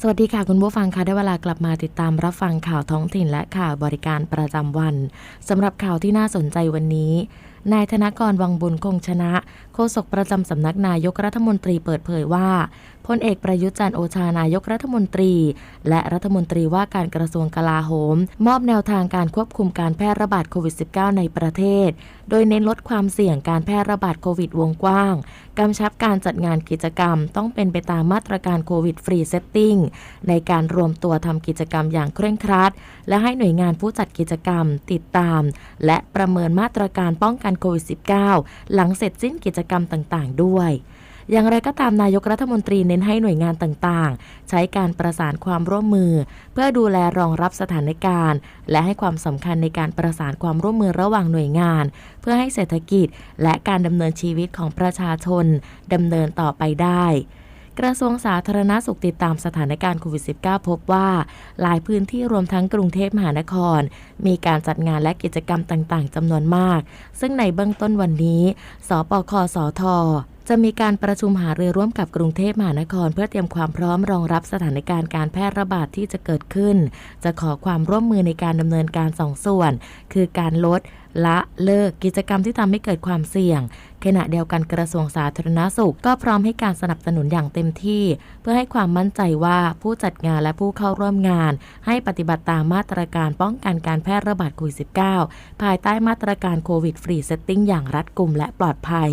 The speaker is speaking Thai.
สวัสดีค่ะคุณผู้ฟังคะได้เวลากลับมาติดตามรับฟังข่าวท้องถิ่นและข่าวบริการประจำวันสำหรับข่าวที่น่าสนใจวันนี้ นายธนกรวังบุญคงชนะ โฆษกประจำสำนักนายกรัฐมนตรีเปิดเผยว่าพลเอกประยุทธ์จันโอชานายกรัฐมนตรี และรัฐมนตรีว่าการกระทรวงกลาโหม มอบแนวทางการควบคุมการแพร่ระบาดโควิด -19 ในประเทศ โดยเน้นลดความเสี่ยงการแพร่ระบาดโควิดวงกว้าง กำชับการจัดงานกิจกรรม ต้องเป็นไปตามมาตรการโควิดฟรีเซตติ้งในการรวมตัวทำกิจกรรมอย่างเคร่งครัด และให้หน่วยงานผู้จัดกิจกรรม ติดตาม และประเมินมาตรการป้องกันโควิด -19 หลังเสร็จสิ้นกิจกรรมต่างๆ ด้วยอย่างไรก็ตามนายกรัฐมนตรีเน้นให้หน่วยงานต่างๆ ใช้การประสานความร่วมมือ เพื่อดูแลรองรับสถานการณ์ และให้ความสำคัญในการประสานความร่วมมือระหว่างหน่วยงาน เพื่อให้เศรษฐกิจและการดำเนินชีวิตของประชาชนดำเนินต่อไปได้ กระทรวงสาธารณาสุขติดตามสถานการณ์โควิด -19 พบว่า หลายพื้นที่รวมทั้งกรุงเทพมหานคร มีการจัดงานและกิจกรรมต่าง ๆจำนวนมาก ซึ่งในเบื้องต้นวันนี้ สปคสท จะมีการประชุมหารือร่วมกับกรุงเทพมหานคร เพื่อเตรียมความพร้อมรองรับสถานการณ์การแพร่ระบาดที่จะเกิดขึ้น จะขอความร่วมมือในการดำเนินการสองส่วน คือการลดละเลิกกิจกรรมที่ทำให้เกิดความเสี่ยง ขณะเดียวกันกระทรวงสาธารณาสุข ก็พร้อมให้การสนับสนุนอย่างเต็มที่ เพื่อให้ความมั่นใจว่าผู้จัดงานและผู้เข้าร่วมงาน ให้ปฏิบัติตามมาตรการป้องกันการแพร่ระบาดโควิด -19 ภายใต้มาตรการโควิดฟรีเซตติ้งอย่างรัดกุมและปลอดภัย